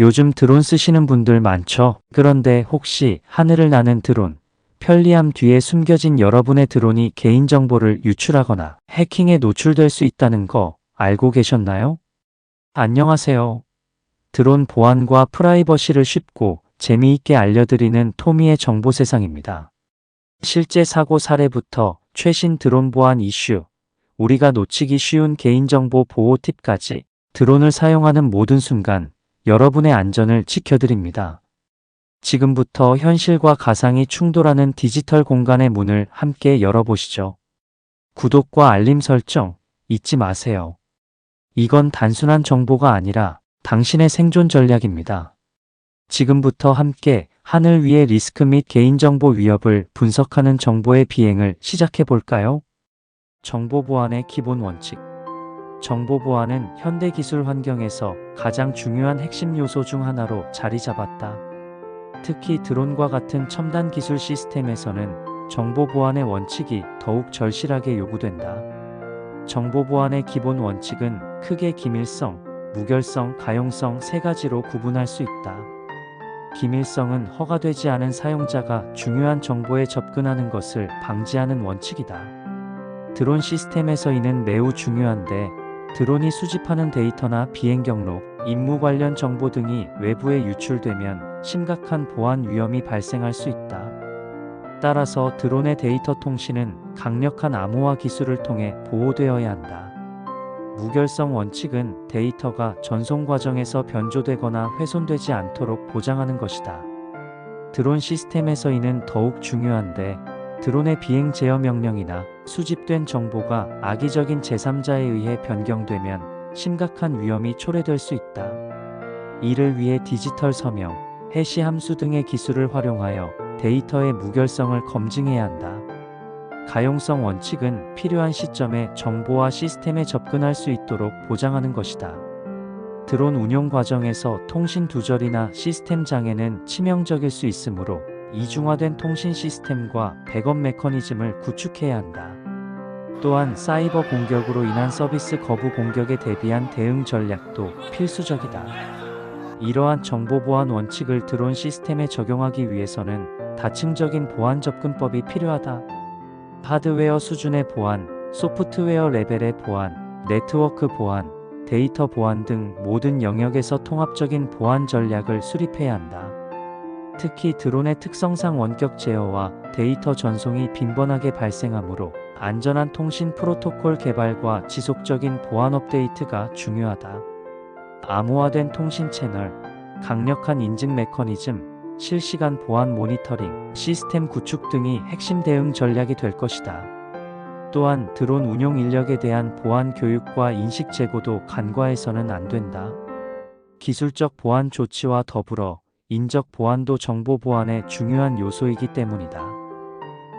요즘 드론 쓰시는 분들 많죠? 그런데 혹시 하늘을 나는 드론, 편리함 뒤에 숨겨진 여러분의 드론이 개인정보를 유출하거나 해킹에 노출될 수 있다는 거 알고 계셨나요? 안녕하세요. 드론 보안과 프라이버시를 쉽고 재미있게 알려드리는 토미의 정보 세상입니다. 실제 사고 사례부터 최신 드론 보안 이슈, 우리가 놓치기 쉬운 개인정보 보호 팁까지 드론을 사용하는 모든 순간 여러분의 안전을 지켜드립니다. 지금부터 현실과 가상이 충돌하는 디지털 공간의 문을 함께 열어보시죠. 구독과 알림 설정 잊지 마세요. 이건 단순한 정보가 아니라 당신의 생존 전략입니다. 지금부터 함께 하늘 위의 리스크 및 개인정보 위협을 분석하는 정보의 비행을 시작해 볼까요? 정보 보안의 기본 원칙. 정보 보안은 현대 기술 환경에서 가장 중요한 핵심 요소 중 하나로 자리 잡았다. 특히 드론과 같은 첨단 기술 시스템에서는 정보 보안의 원칙이 더욱 절실하게 요구된다. 정보 보안의 기본 원칙은 크게 기밀성, 무결성, 가용성 세 가지로 구분할 수 있다. 기밀성은 허가되지 않은 사용자가 중요한 정보에 접근하는 것을 방지하는 원칙이다. 드론 시스템에서 이는 매우 중요한데 드론이 수집하는 데이터나 비행 경로, 임무 관련 정보 등이 외부에 유출되면 심각한 보안 위험이 발생할 수 있다. 따라서 드론의 데이터 통신은 강력한 암호화 기술을 통해 보호되어야 한다. 무결성 원칙은 데이터가 전송 과정에서 변조되거나 훼손되지 않도록 보장하는 것이다. 드론 시스템에서 이는 더욱 중요한데 드론의 비행 제어 명령이나 수집된 정보가 악의적인 제3자에 의해 변경되면 심각한 위험이 초래될 수 있다. 이를 위해 디지털 서명, 해시 함수 등의 기술을 활용하여 데이터의 무결성을 검증해야 한다. 가용성 원칙은 필요한 시점에 정보와 시스템에 접근할 수 있도록 보장하는 것이다. 드론 운용 과정에서 통신 두절이나 시스템 장애는 치명적일 수 있으므로 이중화된 통신 시스템과 백업 메커니즘을 구축해야 한다. 또한 사이버 공격으로 인한 서비스 거부 공격에 대비한 대응 전략도 필수적이다. 이러한 정보 보안 원칙을 드론 시스템에 적용하기 위해서는 다층적인 보안 접근법이 필요하다. 하드웨어 수준의 보안, 소프트웨어 레벨의 보안, 네트워크 보안, 데이터 보안 등 모든 영역에서 통합적인 보안 전략을 수립해야 한다. 특히 드론의 특성상 원격 제어와 데이터 전송이 빈번하게 발생하므로 안전한 통신 프로토콜 개발과 지속적인 보안 업데이트가 중요하다. 암호화된 통신 채널, 강력한 인증 메커니즘, 실시간 보안 모니터링, 시스템 구축 등이 핵심 대응 전략이 될 것이다. 또한 드론 운용 인력에 대한 보안 교육과 인식 제고도 간과해서는 안 된다. 기술적 보안 조치와 더불어 인적 보안도 정보 보안의 중요한 요소이기 때문이다.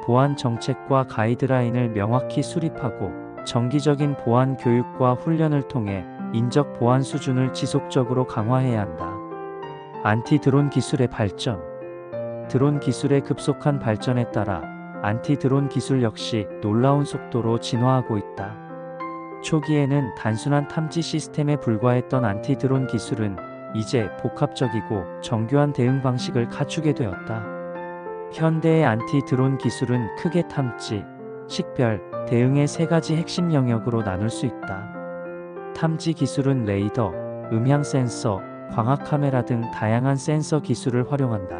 보안 정책과 가이드라인을 명확히 수립하고 정기적인 보안 교육과 훈련을 통해 인적 보안 수준을 지속적으로 강화해야 한다. 안티 드론 기술의 발전. 드론 기술의 급속한 발전에 따라 안티 드론 기술 역시 놀라운 속도로 진화하고 있다. 초기에는 단순한 탐지 시스템에 불과했던 안티 드론 기술은 이제 복합적이고 정교한 대응 방식을 갖추게 되었다. 현대의 안티 드론 기술은 크게 탐지, 식별, 대응의 세 가지 핵심 영역으로 나눌 수 있다. 탐지 기술은 레이더, 음향 센서, 광학 카메라 등 다양한 센서 기술을 활용한다.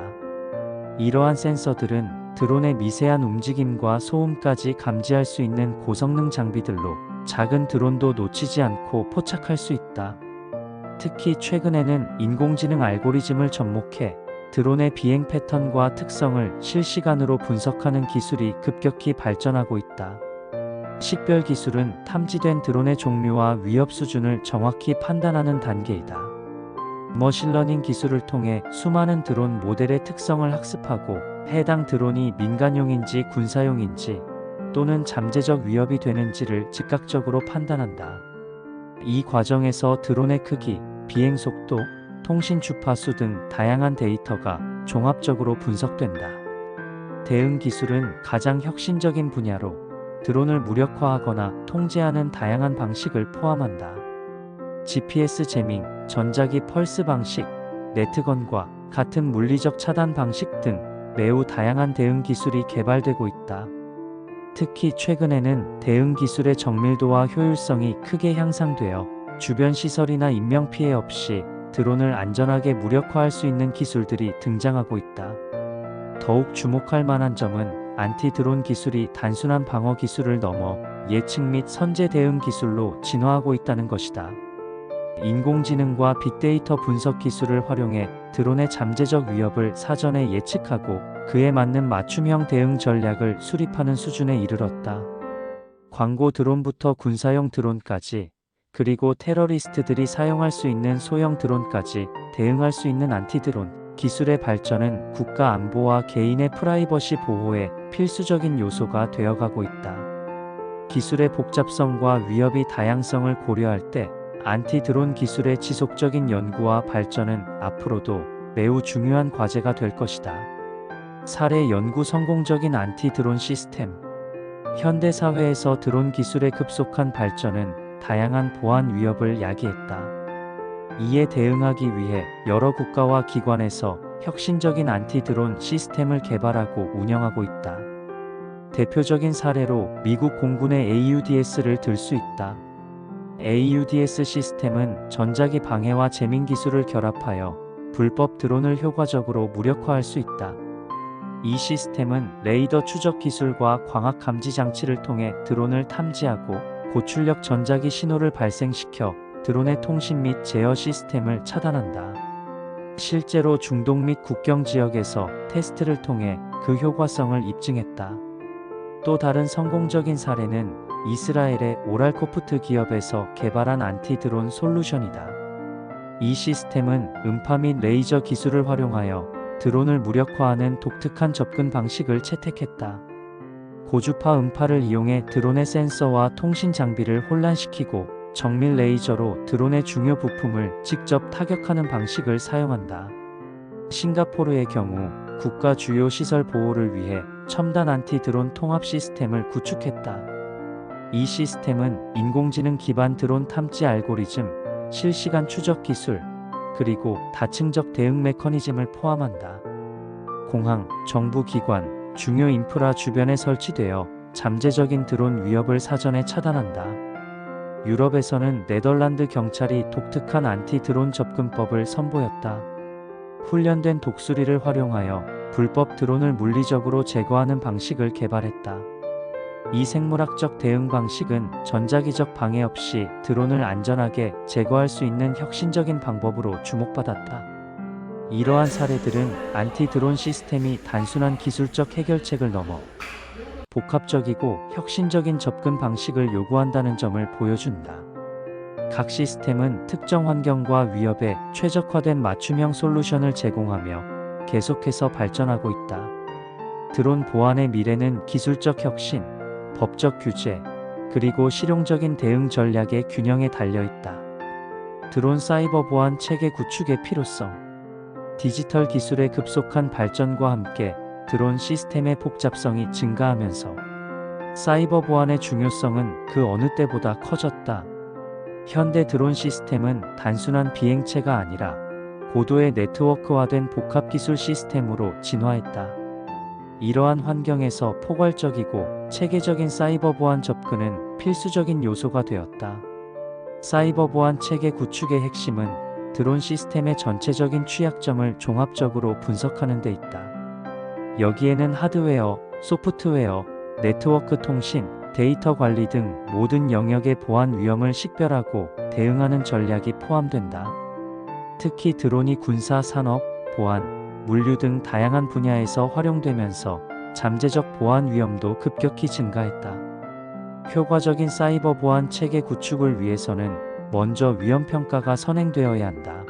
이러한 센서들은 드론의 미세한 움직임과 소음까지 감지할 수 있는 고성능 장비들로 작은 드론도 놓치지 않고 포착할 수 있다. 특히 최근에는 인공지능 알고리즘을 접목해 드론의 비행 패턴과 특성을 실시간으로 분석하는 기술이 급격히 발전하고 있다. 식별 기술은 탐지된 드론의 종류와 위협 수준을 정확히 판단하는 단계이다. 머신러닝 기술을 통해 수많은 드론 모델의 특성을 학습하고 해당 드론이 민간용인지 군사용인지 또는 잠재적 위협이 되는지를 즉각적으로 판단한다. 이 과정에서 드론의 크기, 비행 속도, 통신 주파수 등 다양한 데이터가 종합적으로 분석된다. 대응 기술은 가장 혁신적인 분야로 드론을 무력화하거나 통제하는 다양한 방식을 포함한다. GPS 제밍, 전자기 펄스 방식, 네트건과 같은 물리적 차단 방식 등 매우 다양한 대응 기술이 개발되고 있다. 특히 최근에는 대응 기술의 정밀도와 효율성이 크게 향상되어 주변 시설이나 인명 피해 없이 드론을 안전하게 무력화할 수 있는 기술들이 등장하고 있다. 더욱 주목할 만한 점은 안티 드론 기술이 단순한 방어 기술을 넘어 예측 및 선제 대응 기술로 진화하고 있다는 것이다. 인공지능과 빅데이터 분석 기술을 활용해 드론의 잠재적 위협을 사전에 예측하고 그에 맞는 맞춤형 대응 전략을 수립하는 수준에 이르렀다. 광고 드론부터 군사용 드론까지 그리고 테러리스트들이 사용할 수 있는 소형 드론까지 대응할 수 있는 안티 드론 기술의 발전은 국가 안보와 개인의 프라이버시 보호에 필수적인 요소가 되어가고 있다. 기술의 복잡성과 위협의 다양성을 고려할 때 안티 드론 기술의 지속적인 연구와 발전은 앞으로도 매우 중요한 과제가 될 것이다. 사례 연구 성공적인 안티 드론 시스템 현대 사회에서 드론 기술의 급속한 발전은 다양한 보안 위협을 야기했다. 이에 대응하기 위해 여러 국가와 기관에서 혁신적인 안티 드론 시스템을 개발하고 운영하고 있다. 대표적인 사례로 미국 공군의 AUDS를 들 수 있다. AUDS 시스템은 전자기 방해와 재민 기술을 결합하여 불법 드론을 효과적으로 무력화할 수 있다. 이 시스템은 레이더 추적 기술과 광학 감지 장치를 통해 드론을 탐지하고 고출력 전자기 신호를 발생시켜 드론의 통신 및 제어 시스템을 차단한다. 실제로 중동 및 국경 지역에서 테스트를 통해 그 효과성을 입증했다. 또 다른 성공적인 사례는 이스라엘의 오랄코프트 기업에서 개발한 안티 드론 솔루션이다. 이 시스템은 음파 및 레이저 기술을 활용하여 드론을 무력화하는 독특한 접근 방식을 채택했다. 고주파 음파를 이용해 드론의 센서와 통신 장비를 혼란시키고 정밀 레이저로 드론의 중요 부품을 직접 타격하는 방식을 사용한다. 싱가포르의 경우 국가 주요 시설 보호를 위해 첨단 안티 드론 통합 시스템을 구축했다. 이 시스템은 인공지능 기반 드론 탐지 알고리즘, 실시간 추적 기술, 그리고 다층적 대응 메커니즘을 포함한다. 공항, 정부 기관, 중요 인프라 주변에 설치되어 잠재적인 드론 위협을 사전에 차단한다. 유럽에서는 네덜란드 경찰이 독특한 안티 드론 접근법을 선보였다. 훈련된 독수리를 활용하여 불법 드론을 물리적으로 제거하는 방식을 개발했다. 이 생물학적 대응 방식은 전자기적 방해 없이 드론을 안전하게 제거할 수 있는 혁신적인 방법으로 주목받았다. 이러한 사례들은 안티 드론 시스템이 단순한 기술적 해결책을 넘어 복합적이고 혁신적인 접근 방식을 요구한다는 점을 보여준다. 각 시스템은 특정 환경과 위협에 최적화된 맞춤형 솔루션을 제공하며 계속해서 발전하고 있다. 드론 보안의 미래는 기술적 혁신, 법적 규제, 그리고 실용적인 대응 전략의 균형에 달려 있다. 드론 사이버 보안 체계 구축의 필요성. 디지털 기술의 급속한 발전과 함께 드론 시스템의 복잡성이 증가하면서 사이버 보안의 중요성은 그 어느 때보다 커졌다. 현대 드론 시스템은 단순한 비행체가 아니라 고도의 네트워크화된 복합 기술 시스템으로 진화했다. 이러한 환경에서 포괄적이고 체계적인 사이버 보안 접근은 필수적인 요소가 되었다. 사이버 보안 체계 구축의 핵심은 드론 시스템의 전체적인 취약점을 종합적으로 분석하는 데 있다. 여기에는 하드웨어, 소프트웨어, 네트워크 통신, 데이터 관리 등 모든 영역의 보안 위험을 식별하고 대응하는 전략이 포함된다. 특히 드론이 군사 산업, 보안, 물류 등 다양한 분야에서 활용되면서 잠재적 보안 위험도 급격히 증가했다. 효과적인 사이버 보안 체계 구축을 위해서는 먼저 위험 평가가 선행되어야 한다.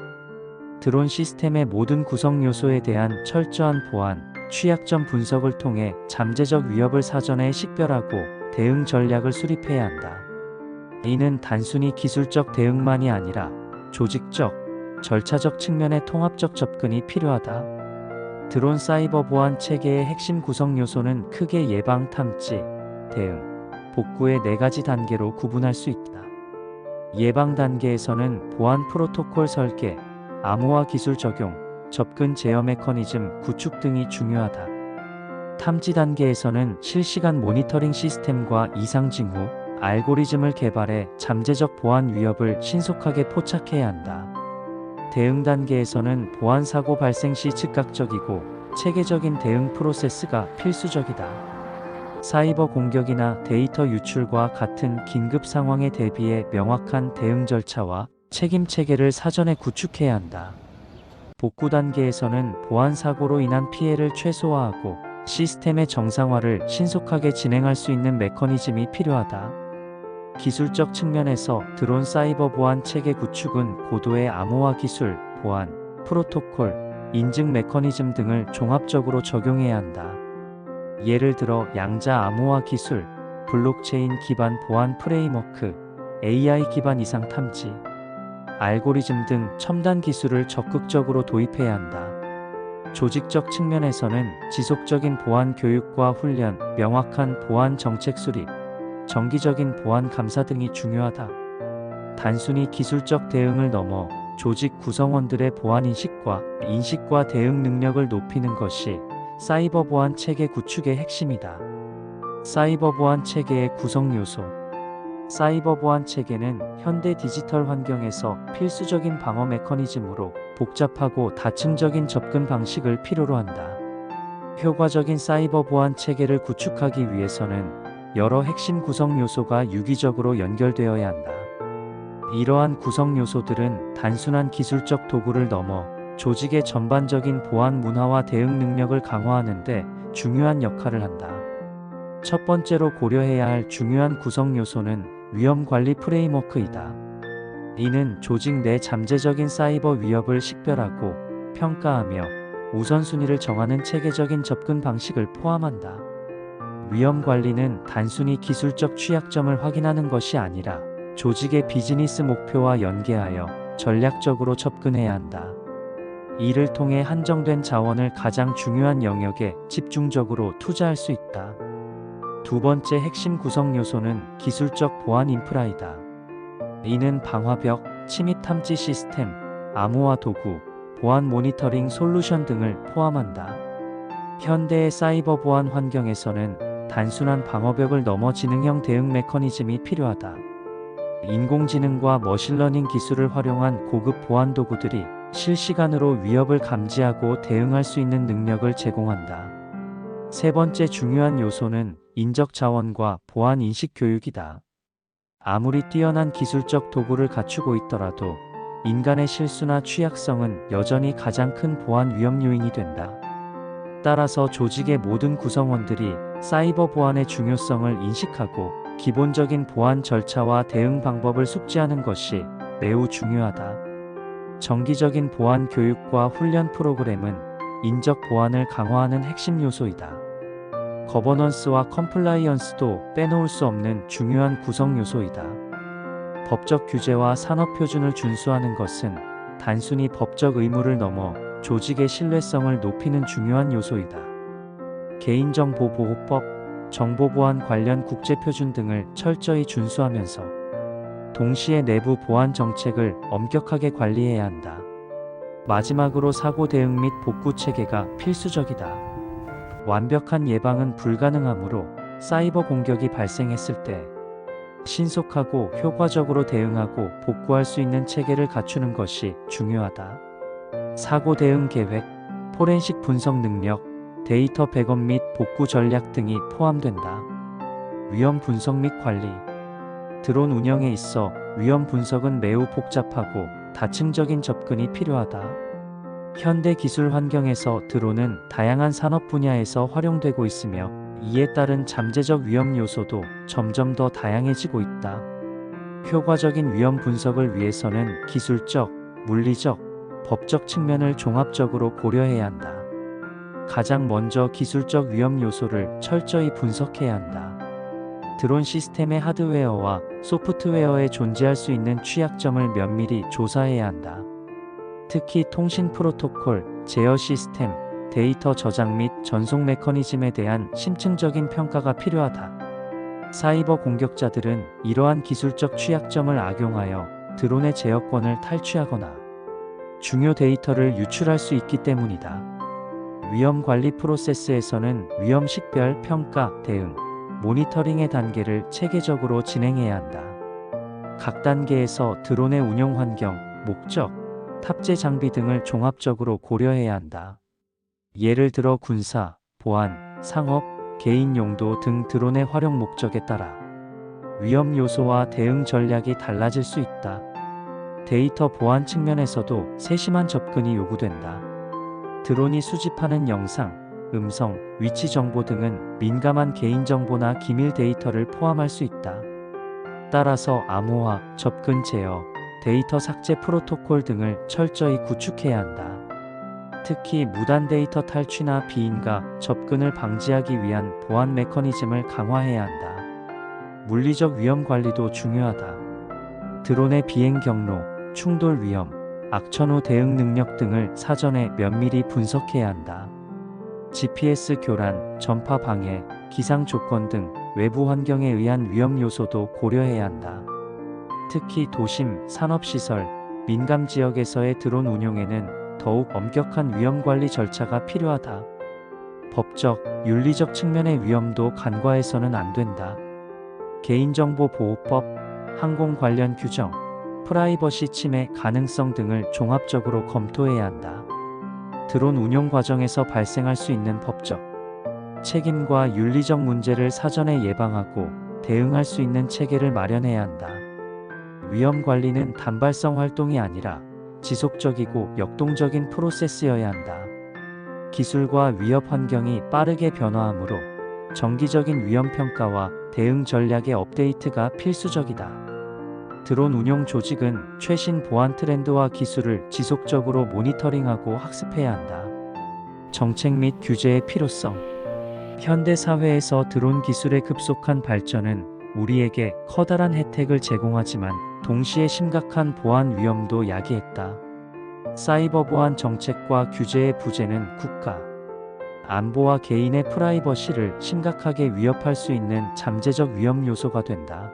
드론 시스템의 모든 구성 요소에 대한 철저한 보안, 취약점 분석을 통해 잠재적 위협을 사전에 식별하고 대응 전략을 수립해야 한다. 이는 단순히 기술적 대응만이 아니라 조직적, 절차적 측면의 통합적 접근이 필요하다. 드론 사이버 보안 체계의 핵심 구성 요소는 크게 예방 탐지, 대응, 복구의 네 가지 단계로 구분할 수 있다. 예방 단계에서는 보안 프로토콜 설계, 암호화 기술 적용, 접근 제어 메커니즘 구축 등이 중요하다. 탐지 단계에서는 실시간 모니터링 시스템과 이상 징후, 알고리즘을 개발해 잠재적 보안 위협을 신속하게 포착해야 한다. 대응 단계에서는 보안 사고 발생 시 즉각적이고 체계적인 대응 프로세스가 필수적이다. 사이버 공격이나 데이터 유출과 같은 긴급 상황에 대비해 명확한 대응 절차와 책임 체계를 사전에 구축해야 한다. 복구 단계에서는 보안 사고로 인한 피해를 최소화하고 시스템의 정상화를 신속하게 진행할 수 있는 메커니즘이 필요하다. 기술적 측면에서 드론 사이버 보안 체계 구축은 고도의 암호화 기술, 보안, 프로토콜, 인증 메커니즘 등을 종합적으로 적용해야 한다. 예를 들어 양자 암호화 기술, 블록체인 기반 보안 프레임워크, AI 기반 이상 탐지, 알고리즘 등 첨단 기술을 적극적으로 도입해야 한다. 조직적 측면에서는 지속적인 보안 교육과 훈련, 명확한 보안 정책 수립, 정기적인 보안 감사 등이 중요하다. 단순히 기술적 대응을 넘어 조직 구성원들의 보안 인식과 인식과 대응 능력을 높이는 것이 사이버 보안 체계 구축의 핵심이다. 사이버 보안 체계의 구성 요소 사이버 보안 체계는 현대 디지털 환경에서 필수적인 방어 메커니즘으로 복잡하고 다층적인 접근 방식을 필요로 한다. 효과적인 사이버 보안 체계를 구축하기 위해서는 여러 핵심 구성 요소가 유기적으로 연결되어야 한다. 이러한 구성 요소들은 단순한 기술적 도구를 넘어 조직의 전반적인 보안 문화와 대응 능력을 강화하는 데 중요한 역할을 한다. 첫 번째로 고려해야 할 중요한 구성 요소는 위험 관리 프레임워크이다. 이는 조직 내 잠재적인 사이버 위협을 식별하고 평가하며 우선순위를 정하는 체계적인 접근 방식을 포함한다. 위험 관리는 단순히 기술적 취약점을 확인하는 것이 아니라 조직의 비즈니스 목표와 연계하여 전략적으로 접근해야 한다. 이를 통해 한정된 자원을 가장 중요한 영역에 집중적으로 투자할 수 있다. 두 번째 핵심 구성 요소는 기술적 보안 인프라이다. 이는 방화벽, 침입 탐지 시스템, 암호화 도구, 보안 모니터링 솔루션 등을 포함한다. 현대의 사이버 보안 환경에서는 단순한 방어벽을 넘어 지능형 대응 메커니즘이 필요하다. 인공지능과 머신러닝 기술을 활용한 고급 보안 도구들이 실시간으로 위협을 감지하고 대응할 수 있는 능력을 제공한다. 세 번째 중요한 요소는 인적 자원과 보안 인식 교육이다. 아무리 뛰어난 기술적 도구를 갖추고 있더라도 인간의 실수나 취약성은 여전히 가장 큰 보안 위험 요인이 된다. 따라서 조직의 모든 구성원들이 사이버 보안의 중요성을 인식하고 기본적인 보안 절차와 대응 방법을 숙지하는 것이 매우 중요하다. 정기적인 보안 교육과 훈련 프로그램은 인적 보안을 강화하는 핵심 요소이다. 거버넌스와 컴플라이언스도 빼놓을 수 없는 중요한 구성 요소이다. 법적 규제와 산업 표준을 준수하는 것은 단순히 법적 의무를 넘어 조직의 신뢰성을 높이는 중요한 요소이다. 개인정보보호법, 정보보안 관련 국제표준 등을 철저히 준수하면서 동시에 내부 보안 정책을 엄격하게 관리해야 한다. 마지막으로 사고 대응 및 복구 체계가 필수적이다. 완벽한 예방은 불가능하므로 사이버 공격이 발생했을 때 신속하고 효과적으로 대응하고 복구할 수 있는 체계를 갖추는 것이 중요하다. 사고 대응 계획, 포렌식 분석 능력, 데이터 백업 및 복구 전략 등이 포함된다. 위험 분석 및 관리. 드론 운영에 있어 위험 분석은 매우 복잡하고 다층적인 접근이 필요하다. 현대 기술 환경에서 드론은 다양한 산업 분야에서 활용되고 있으며 이에 따른 잠재적 위험 요소도 점점 더 다양해지고 있다. 효과적인 위험 분석을 위해서는 기술적, 물리적, 법적 측면을 종합적으로 고려해야 한다. 가장 먼저 기술적 위험 요소를 철저히 분석해야 한다. 드론 시스템의 하드웨어와 소프트웨어에 존재할 수 있는 취약점을 면밀히 조사해야 한다. 특히 통신 프로토콜, 제어 시스템, 데이터 저장 및 전송 메커니즘에 대한 심층적인 평가가 필요하다. 사이버 공격자들은 이러한 기술적 취약점을 악용하여 드론의 제어권을 탈취하거나 중요 데이터를 유출할 수 있기 때문이다. 위험 관리 프로세스에서는 위험 식별, 평가, 대응, 모니터링의 단계를 체계적으로 진행해야 한다. 각 단계에서 드론의 운용 환경, 목적, 탑재 장비 등을 종합적으로 고려해야 한다. 예를 들어 군사, 보안, 상업, 개인 용도 등 드론의 활용 목적에 따라 위험 요소와 대응 전략이 달라질 수 있다. 데이터 보안 측면에서도 세심한 접근이 요구된다. 드론이 수집하는 영상, 음성, 위치 정보 등은 민감한 개인정보나 기밀 데이터를 포함할 수 있다. 따라서 암호화, 접근 제어, 데이터 삭제 프로토콜 등을 철저히 구축해야 한다. 특히 무단 데이터 탈취나 비인가 접근을 방지하기 위한 보안 메커니즘을 강화해야 한다. 물리적 위험 관리도 중요하다. 드론의 비행 경로, 충돌 위험, 악천 후 대응 능력 등을 사전에 면밀히 분석해야 한다. GPS 교란, 전파 방해, 기상 조건 등 외부 환경에 의한 위험 요소도 고려해야 한다. 특히 도심, 산업시설, 민감 지역에서의 드론 운용에는 더욱 엄격한 위험 관리 절차가 필요하다. 법적, 윤리적 측면의 위험도 간과해서는 안 된다. 개인정보보호법, 항공 관련 규정, 프라이버시 침해 가능성 등을 종합적으로 검토해야 한다. 드론 운용 과정에서 발생할 수 있는 법적, 책임과 윤리적 문제를 사전에 예방하고 대응할 수 있는 체계를 마련해야 한다. 위험 관리는 단발성 활동이 아니라 지속적이고 역동적인 프로세스여야 한다. 기술과 위협 환경이 빠르게 변화하므로 정기적인 위험 평가와 대응 전략의 업데이트가 필수적이다. 드론 운용 조직은 최신 보안 트렌드와 기술을 지속적으로 모니터링하고 학습해야 한다. 정책 및 규제의 필요성. 현대 사회에서 드론 기술의 급속한 발전은 우리에게 커다란 혜택을 제공하지만 동시에 심각한 보안 위험도 야기했다. 사이버 보안 정책과 규제의 부재는 국가, 안보와 개인의 프라이버시를 심각하게 위협할 수 있는 잠재적 위험 요소가 된다.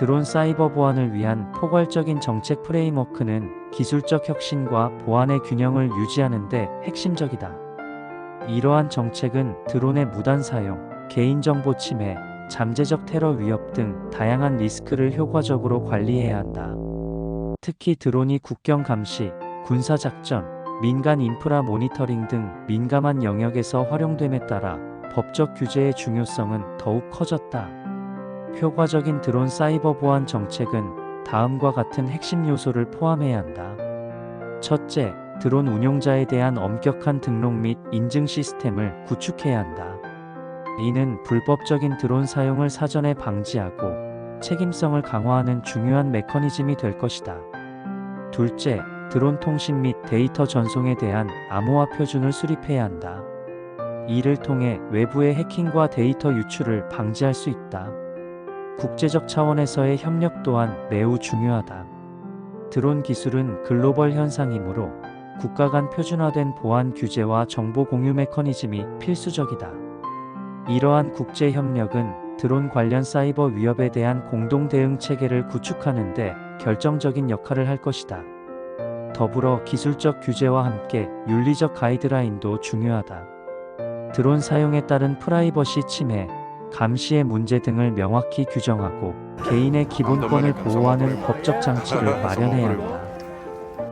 드론 사이버 보안을 위한 포괄적인 정책 프레임워크는 기술적 혁신과 보안의 균형을 유지하는 데 핵심적이다. 이러한 정책은 드론의 무단 사용, 개인정보 침해, 잠재적 테러 위협 등 다양한 리스크를 효과적으로 관리해야 한다. 특히 드론이 국경 감시, 군사작전, 민간 인프라 모니터링 등 민감한 영역에서 활용됨에 따라 법적 규제의 중요성은 더욱 커졌다. 효과적인 드론 사이버 보안 정책은 다음과 같은 핵심 요소를 포함해야 한다. 첫째, 드론 운용자에 대한 엄격한 등록 및 인증 시스템을 구축해야 한다. 이는 불법적인 드론 사용을 사전에 방지하고 책임성을 강화하는 중요한 메커니즘이 될 것이다. 둘째, 드론 통신 및 데이터 전송에 대한 암호화 표준을 수립해야 한다. 이를 통해 외부의 해킹과 데이터 유출을 방지할 수 있다. 국제적 차원에서의 협력 또한 매우 중요하다. 드론 기술은 글로벌 현상이므로 국가 간 표준화된 보안 규제와 정보 공유 메커니즘이 필수적이다. 이러한 국제 협력은 드론 관련 사이버 위협에 대한 공동 대응 체계를 구축하는 데 결정적인 역할을 할 것이다. 더불어 기술적 규제와 함께 윤리적 가이드라인도 중요하다. 드론 사용에 따른 프라이버시 침해, 감시의 문제 등을 명확히 규정하고 개인의 기본권을 보호하는 법적 장치를 마련해야 한다.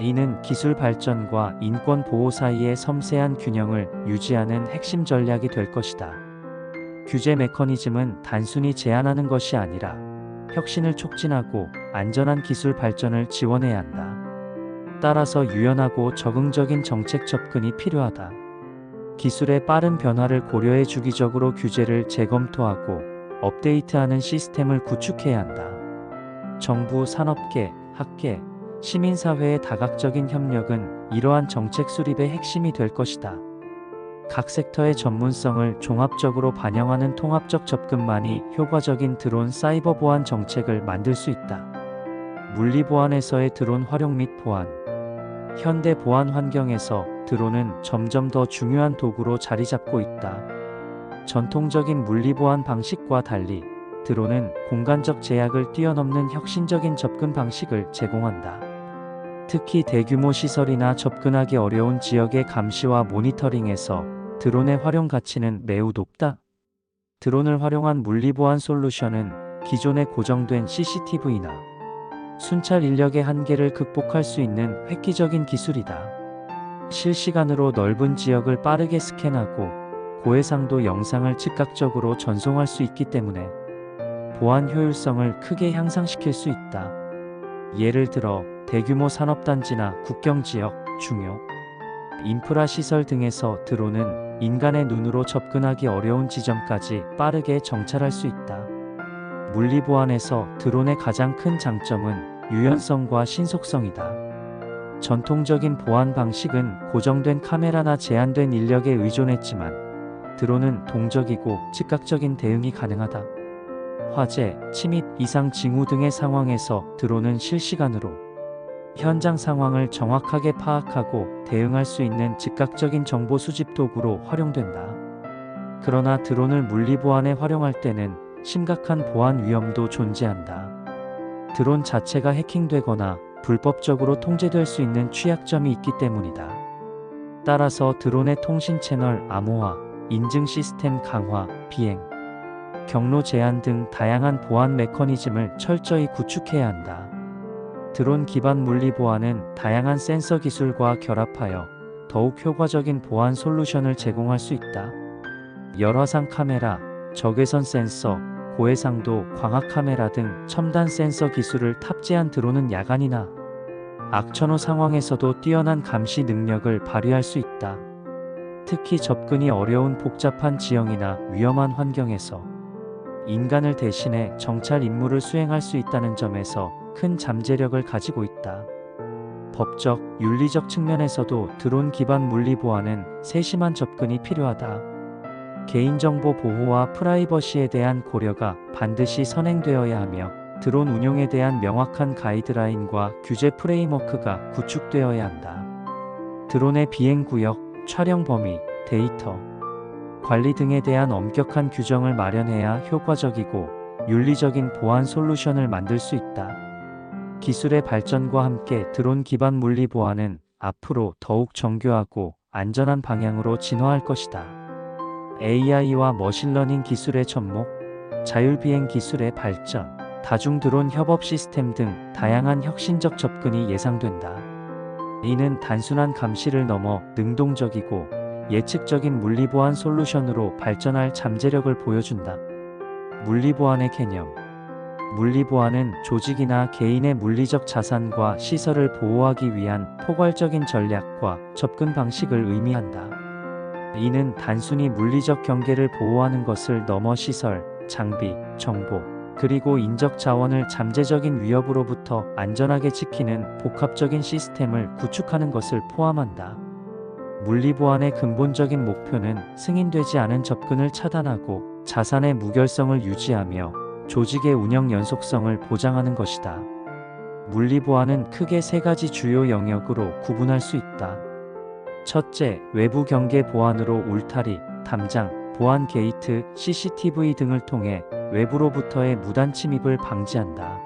이는 기술 발전과 인권 보호 사이의 섬세한 균형을 유지하는 핵심 전략이 될 것이다. 규제 메커니즘은 단순히 제한하는 것이 아니라 혁신을 촉진하고 안전한 기술 발전을 지원해야 한다. 따라서 유연하고 적응적인 정책 접근이 필요하다. 기술의 빠른 변화를 고려해 주기적으로 규제를 재검토하고 업데이트하는 시스템을 구축해야 한다. 정부, 산업계, 학계, 시민사회의 다각적인 협력은 이러한 정책 수립의 핵심이 될 것이다. 각 섹터의 전문성을 종합적으로 반영하는 통합적 접근만이 효과적인 드론 사이버 보안 정책을 만들 수 있다. 물리 보안에서의 드론 활용 및 보안. 현대 보안 환경에서 드론은 점점 더 중요한 도구로 자리 잡고 있다. 전통적인 물리 보안 방식과 달리 드론은 공간적 제약을 뛰어넘는 혁신적인 접근 방식을 제공한다. 특히 대규모 시설이나 접근하기 어려운 지역의 감시와 모니터링에서 드론의 활용 가치는 매우 높다. 드론을 활용한 물리보안 솔루션은 기존의 고정된 CCTV나 순찰 인력의 한계를 극복할 수 있는 획기적인 기술이다. 실시간으로 넓은 지역을 빠르게 스캔하고 고해상도 영상을 즉각적으로 전송할 수 있기 때문에 보안 효율성을 크게 향상시킬 수 있다. 예를 들어 대규모 산업단지나 국경지역, 중요 인프라 시설 등에서 드론은 인간의 눈으로 접근하기 어려운 지점까지 빠르게 정찰할 수 있다. 물리 보안에서 드론의 가장 큰 장점은 유연성과 신속성이다. 전통적인 보안 방식은 고정된 카메라나 제한된 인력에 의존했지만 드론은 동적이고 즉각적인 대응이 가능하다. 화재, 침입, 이상 징후 등의 상황에서 드론은 실시간으로 현장 상황을 정확하게 파악하고 대응할 수 있는 즉각적인 정보 수집 도구로 활용된다. 그러나 드론을 물리 보안에 활용할 때는 심각한 보안 위험도 존재한다. 드론 자체가 해킹되거나 불법적으로 통제될 수 있는 취약점이 있기 때문이다. 따라서 드론의 통신 채널 암호화, 인증 시스템 강화, 비행, 경로 제한 등 다양한 보안 메커니즘을 철저히 구축해야 한다. 드론 기반 물리 보안은 다양한 센서 기술과 결합하여 더욱 효과적인 보안 솔루션을 제공할 수 있다. 열화상 카메라, 적외선 센서, 고해상도, 광학 카메라 등 첨단 센서 기술을 탑재한 드론은 야간이나 악천후 상황에서도 뛰어난 감시 능력을 발휘할 수 있다. 특히 접근이 어려운 복잡한 지형이나 위험한 환경에서 인간을 대신해 정찰 임무를 수행할 수 있다는 점에서 큰 잠재력을 가지고 있다. 법적, 윤리적 측면에서도 드론 기반 물리 보안은 세심한 접근이 필요하다. 개인정보 보호와 프라이버시에 대한 고려가 반드시 선행되어야 하며 드론 운용에 대한 명확한 가이드라인과 규제 프레임워크가 구축되어야 한다. 드론의 비행 구역, 촬영 범위, 데이터, 관리 등에 대한 엄격한 규정을 마련해야 효과적이고 윤리적인 보안 솔루션을 만들 수 있다. 기술의 발전과 함께 드론 기반 물리 보안은 앞으로 더욱 정교하고 안전한 방향으로 진화할 것이다. AI와 머신러닝 기술의 접목, 자율비행 기술의 발전, 다중 드론 협업 시스템 등 다양한 혁신적 접근이 예상된다. 이는 단순한 감시를 넘어 능동적이고 예측적인 물리보안 솔루션으로 발전할 잠재력을 보여준다. 물리보안의 개념 물리보안은 조직이나 개인의 물리적 자산과 시설을 보호하기 위한 포괄적인 전략과 접근 방식을 의미한다. 이는 단순히 물리적 경계를 보호하는 것을 넘어 시설, 장비, 정보, 그리고 인적 자원을 잠재적인 위협으로부터 안전하게 지키는 복합적인 시스템을 구축하는 것을 포함한다. 물리보안의 근본적인 목표는 승인되지 않은 접근을 차단하고 자산의 무결성을 유지하며 조직의 운영 연속성을 보장하는 것이다. 물리보안은 크게 세 가지 주요 영역으로 구분할 수 있다. 첫째, 외부 경계 보안으로 울타리, 담장, 보안 게이트, CCTV 등을 통해 외부로부터의 무단 침입을 방지한다.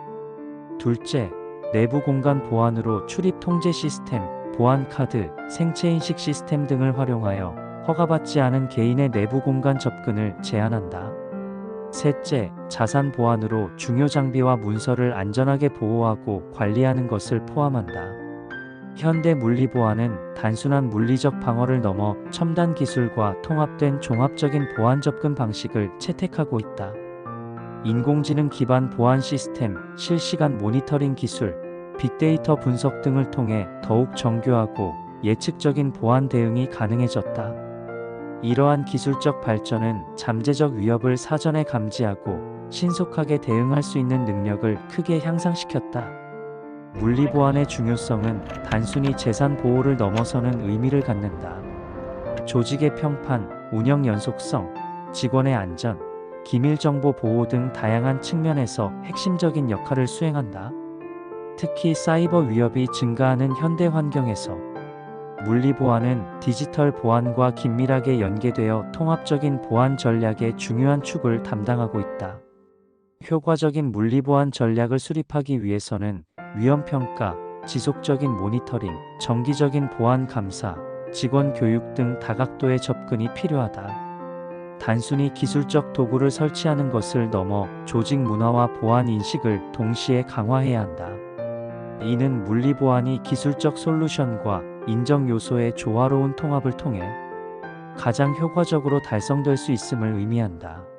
둘째, 내부 공간 보안으로 출입 통제 시스템, 보안 카드, 생체 인식 시스템 등을 활용하여 허가받지 않은 개인의 내부 공간 접근을 제한한다. 셋째, 자산 보안으로 중요 장비와 문서를 안전하게 보호하고 관리하는 것을 포함한다. 현대 물리 보안은 단순한 물리적 방어를 넘어 첨단 기술과 통합된 종합적인 보안 접근 방식을 채택하고 있다. 인공지능 기반 보안 시스템, 실시간 모니터링 기술, 빅데이터 분석 등을 통해 더욱 정교하고 예측적인 보안 대응이 가능해졌다. 이러한 기술적 발전은 잠재적 위협을 사전에 감지하고 신속하게 대응할 수 있는 능력을 크게 향상시켰다. 물리 보안의 중요성은 단순히 재산 보호를 넘어서는 의미를 갖는다. 조직의 평판, 운영 연속성, 직원의 안전, 기밀 정보 보호 등 다양한 측면에서 핵심적인 역할을 수행한다. 특히 사이버 위협이 증가하는 현대 환경에서 물리 보안은 디지털 보안과 긴밀하게 연계되어 통합적인 보안 전략의 중요한 축을 담당하고 있다. 효과적인 물리 보안 전략을 수립하기 위해서는 위험 평가, 지속적인 모니터링, 정기적인 보안 감사, 직원 교육 등 다각도의 접근이 필요하다. 단순히 기술적 도구를 설치하는 것을 넘어 조직 문화와 보안 인식을 동시에 강화해야 한다. 이는 물리 보안이 기술적 솔루션과 인정 요소의 조화로운 통합을 통해 가장 효과적으로 달성될 수 있음을 의미한다.